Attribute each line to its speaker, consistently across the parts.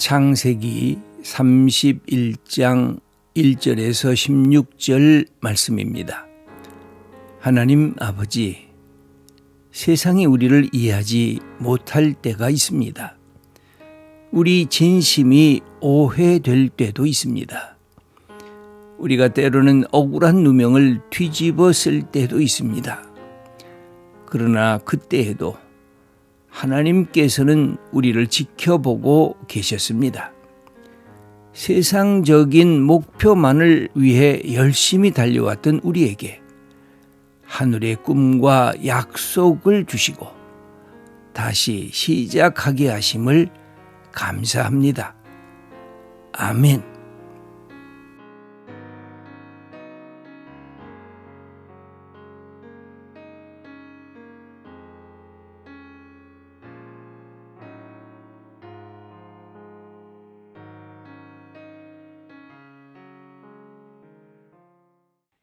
Speaker 1: 창세기 31장 1절에서 16절 말씀입니다. 하나님 아버지, 세상이 우리를 이해하지 못할 때가 있습니다. 우리 진심이 오해될 때도 있습니다. 우리가 때로는 억울한 누명을 뒤집어 쓸 때도 있습니다. 그러나 그때에도 하나님께서는 우리를 지켜보고 계셨습니다. 세상적인 목표만을 위해 열심히 달려왔던 우리에게 하늘의 꿈과 약속을 주시고 다시 시작하게 하심을 감사합니다. 아멘.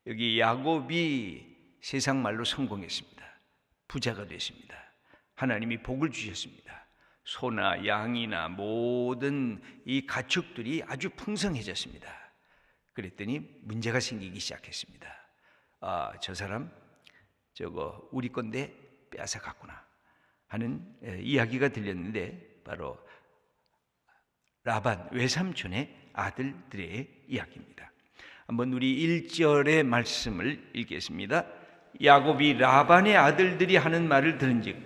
Speaker 1: 여기 야곱이 세상 말로 성공했습니다. 부자가 됐습니다. 하나님이 복을 주셨습니다. 소나 양이나 모든 이 가축들이 아주 풍성해졌습니다. 그랬더니 문제가 생기기 시작했습니다. 아, 저 사람 저거 우리 건데 빼앗아 갔구나 하는 이야기가 들렸는데 바로 라반 외삼촌의 아들들의 이야기입니다. 한번 우리 1절의 말씀을 읽겠습니다. 야곱이 라반의 아들들이 하는 말을 들은즉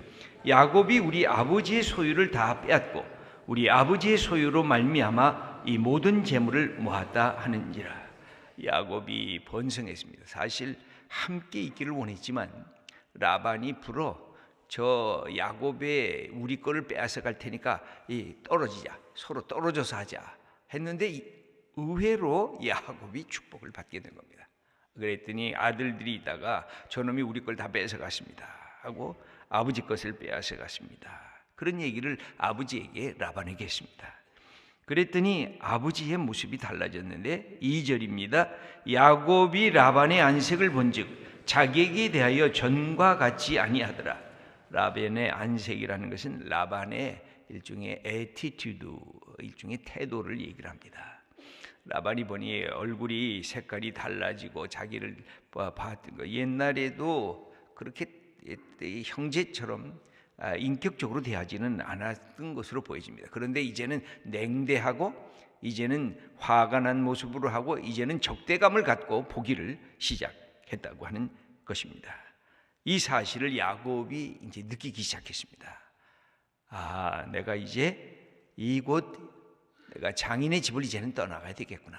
Speaker 1: 야곱이 우리 아버지의 소유를 다 빼앗고 우리 아버지의 소유로 말미암아 이 모든 재물을 모았다 하는지라 야곱이 번성했습니다. 사실 함께 있기를 원했지만 라반이 불어 저 야곱의 우리 거를 빼앗아 갈 테니까 이 떨어지자 서로 떨어져서 하자 했는데 의외로 야곱이 축복을 받게 된 겁니다. 그랬더니 아들들이 있다가 저놈이 우리 걸 다 뺏어 갔습니다. 하고 아버지 것을 빼앗아 갔습니다. 그런 얘기를 아버지에게 라반에게 했습니다. 그랬더니 아버지의 모습이 달라졌는데 2절입니다. 야곱이 라반의 안색을 본즉 자기에게 대하여 전과 같지 아니하더라. 라반의 안색이라는 것은 라반의 일종의 에티튜드, 일종의 태도를 얘기를 합니다. 라반이 보니 얼굴이 색깔이 달라지고 자기를 봤던 거 옛날에도 그렇게 형제처럼 아, 인격적으로 대하지는 않았던 것으로 보여집니다. 그런데 이제는 냉대하고 이제는 화가 난 모습으로 하고 이제는 적대감을 갖고 보기를 시작했다고 하는 것입니다. 이 사실을 야곱이 이제 느끼기 시작했습니다. 아, 내가 이제 이곳 내가 장인의 집을 이제는 떠나가야 되겠구나.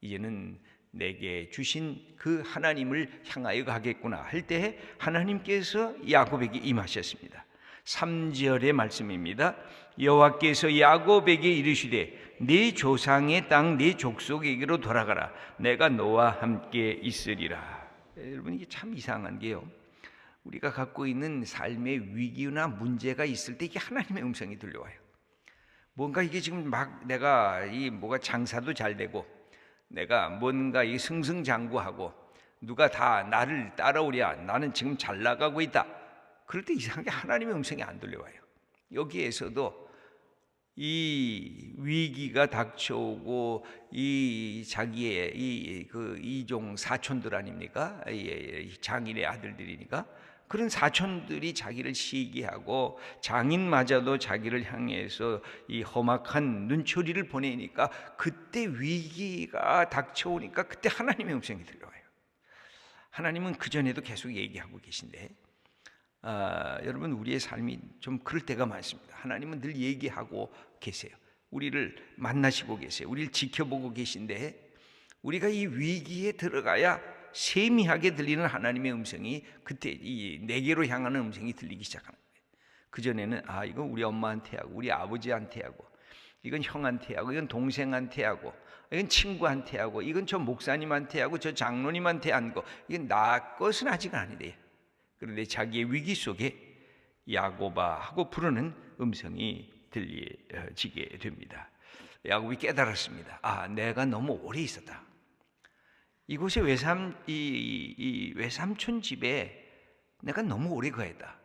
Speaker 1: 이제는 내게 주신 그 하나님을 향하여 가겠구나 할 때에 하나님께서 야곱에게 임하셨습니다. 3절의 말씀입니다. 여호와께서 야곱에게 이르시되 네 조상의 땅 네 족속에게로 돌아가라. 내가 너와 함께 있으리라. 여러분 이게 참 이상한 게요. 우리가 갖고 있는 삶의 위기나 문제가 있을 때 이게 하나님의 음성이 들려와요. 뭔가 이게 지금 막 내가 이 뭐가 장사도 잘 되고 내가 뭔가 이 승승장구하고 누가 다 나를 따라오랴 나는 지금 잘 나가고 있다. 그럴 때 이상하게 하나님의 음성이 안 들려와요. 여기에서도 이 위기가 닥쳐오고 이 자기의 이 그 이종 사촌들 아닙니까? 장인의 아들들이니까 그런 사촌들이 자기를 시기하고 장인마저도 자기를 향해서 이 험악한 눈초리를 보내니까 그때 위기가 닥쳐오니까 그때 하나님의 음성이 들려와요. 하나님은 그 전에도 계속 얘기하고 계신데 아, 여러분 우리의 삶이 좀 그럴 때가 많습니다. 하나님은 늘 얘기하고 계세요. 우리를 만나시고 계세요. 우리를 지켜보고 계신데 우리가 이 위기에 들어가야 세미하게 들리는 하나님의 음성이 그때 이 내게로 향하는 음성이 들리기 시작하는 거예요. 그 전에는 아 이건 우리 엄마한테 하고 우리 아버지한테 하고 이건 형한테 하고 이건 동생한테 하고 이건 친구한테 하고 이건 저 목사님한테 하고 저 장로님한테 한거 이건 나 것은 아직 아니래. 그런데 자기의 위기 속에 야고바 하고 부르는 음성이 들리지게 됩니다. 야곱이 깨달았습니다. 아, 내가 너무 오래 있었다. 이곳에 외삼 이, 이 외삼촌 집에 내가 너무 오래 거했다.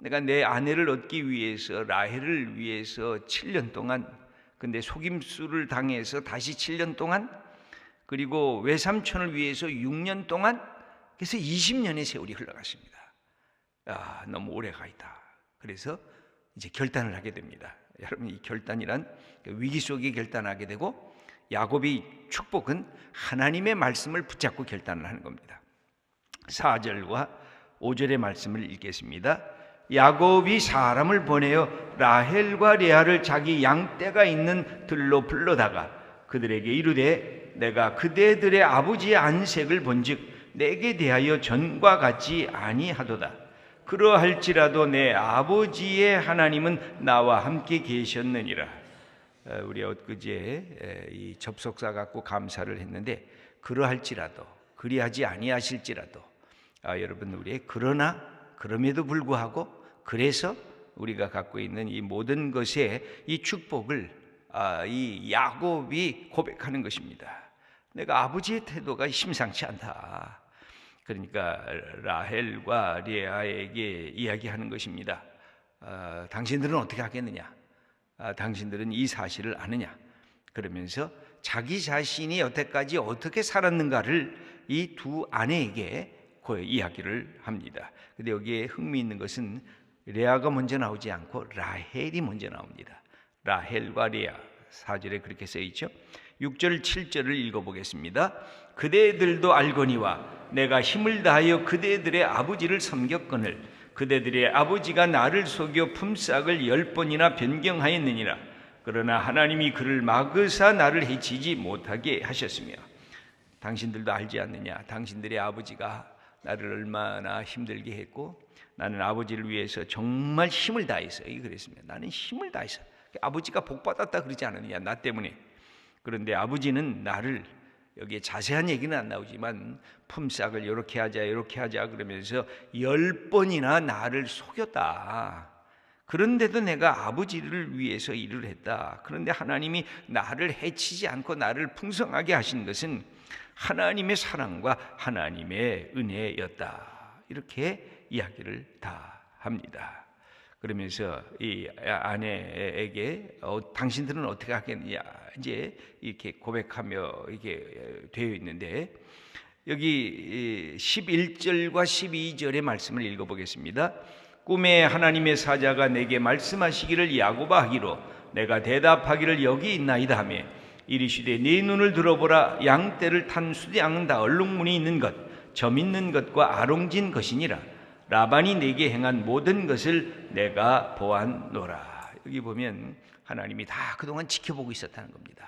Speaker 1: 내가 내 아내를 얻기 위해서 라헬을 위해서 7년 동안 근데 속임수를 당해서 다시 7년 동안 그리고 외삼촌을 위해서 6년 동안 그래서 20년의 세월이 흘러갔습니다. 아, 너무 오래 가 있다. 그래서 이제 결단을 하게 됩니다. 여러분 이 결단이란 위기 속에 결단하게 되고 야곱의 축복은 하나님의 말씀을 붙잡고 결단을 하는 겁니다. 4절과 5절의 말씀을 읽겠습니다. 야곱이 사람을 보내어 라헬과 레아를 자기 양떼가 있는 들로 불러다가 그들에게 이르되 내가 그대들의 아버지의 안색을 본즉 내게 대하여 전과 같지 아니하도다. 그러할지라도 내 아버지의 하나님은 나와 함께 계셨느니라. 어, 우리 엊그제 이 접속사 갖고 감사를 했는데 그러할지라도 그리하지 아니하실지라도 아, 여러분 우리의 그러나 그럼에도 불구하고 그래서 우리가 갖고 있는 이 모든 것에 이 축복을 아, 이 야곱이 고백하는 것입니다. 내가 아버지의 태도가 심상치 않다. 그러니까 라헬과 리아에게 이야기하는 것입니다. 아, 당신들은 어떻게 하겠느냐? 아, 당신들은 이 사실을 아느냐? 그러면서 자기 자신이 여태까지 어떻게 살았는가를 이 두 아내에게 그 이야기를 합니다. 근데 여기에 흥미있는 것은 레아가 먼저 나오지 않고 라헬이 먼저 나옵니다. 라헬과 레아 사절에 그렇게 써 있죠. 6절 7절을 읽어 보겠습니다. 그대들도 알거니와 내가 힘을 다하여 그대들의 아버지를 섬겼거늘 그대들의 아버지가 나를 속여 품삯을 열 번이나 변경하였느니라. 그러나 하나님이 그를 막으사 나를 해치지 못하게 하셨으며 당신들도 알지 않느냐? 당신들의 아버지가 나를 얼마나 힘들게 했고 나는 아버지를 위해서 정말 힘을 다해서 이 그랬습니다. 나는 힘을 다해서 아버지가 복 받았다 그러지 않느냐? 나 때문에. 그런데 아버지는 나를 여기에 자세한 얘기는 안 나오지만 품삯을 이렇게 하자 이렇게 하자 그러면서 열 번이나 나를 속였다. 그런데도 내가 아버지를 위해서 일을 했다. 그런데 하나님이 나를 해치지 않고 나를 풍성하게 하신 것은 하나님의 사랑과 하나님의 은혜였다. 이렇게 이야기를 다 합니다. 그러면서 이 아내에게 어, 당신들은 어떻게 하겠느냐 이제 이렇게 고백하며 이게 되어 있는데 여기 11절과 12절의 말씀을 읽어보겠습니다. 꿈에 하나님의 사자가 내게 말씀하시기를 야고바 하기로 내가 대답하기를 여기 있나이다 하며 이르시되 네 눈을 들어보라 양떼를 탄 수양은 다 얼룩무늬 있는 것, 점 있는 것과 아롱진 것이니라. 라반이 내게 행한 모든 것을 내가 보았노라. 여기 보면 하나님이 다 그동안 지켜보고 있었다는 겁니다.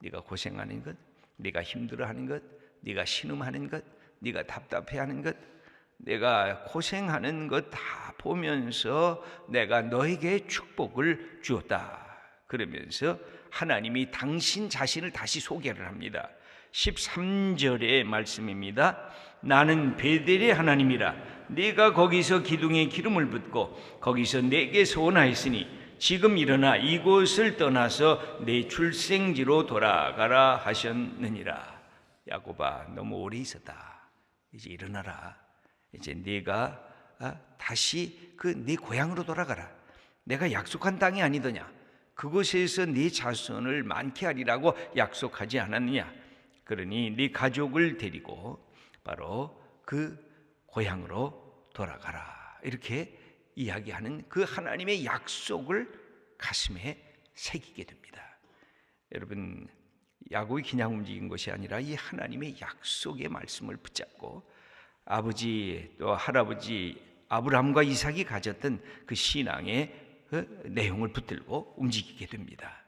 Speaker 1: 네가 고생하는 것, 네가 힘들어하는 것, 네가 신음하는 것, 네가 답답해하는 것, 내가 고생하는 것 다 보면서 내가 너에게 축복을 주었다. 그러면서 하나님이 당신 자신을 다시 소개를 합니다. 13절의 말씀입니다. 나는 베델의 하나님이라 네가 거기서 기둥에 기름을 붓고 거기서 내게 소원하였으니 지금 일어나 이곳을 떠나서 내 출생지로 돌아가라 하셨느니라. 야고바 너무 오래 있었다. 이제 일어나라. 이제 네가 아, 다시 그 네 고향으로 돌아가라. 내가 약속한 땅이 아니더냐? 그곳에서 네 자손을 많게 하리라고 약속하지 않았느냐? 그러니 네 가족을 데리고 바로 그 고향으로 돌아가라. 이렇게 이야기하는 그 하나님의 약속을 가슴에 새기게 됩니다. 여러분 야곱이 그냥 움직인 것이 아니라 이 하나님의 약속의 말씀을 붙잡고 아버지 또 할아버지 아브라함과 이삭이 가졌던 그 신앙의 그 내용을 붙들고 움직이게 됩니다.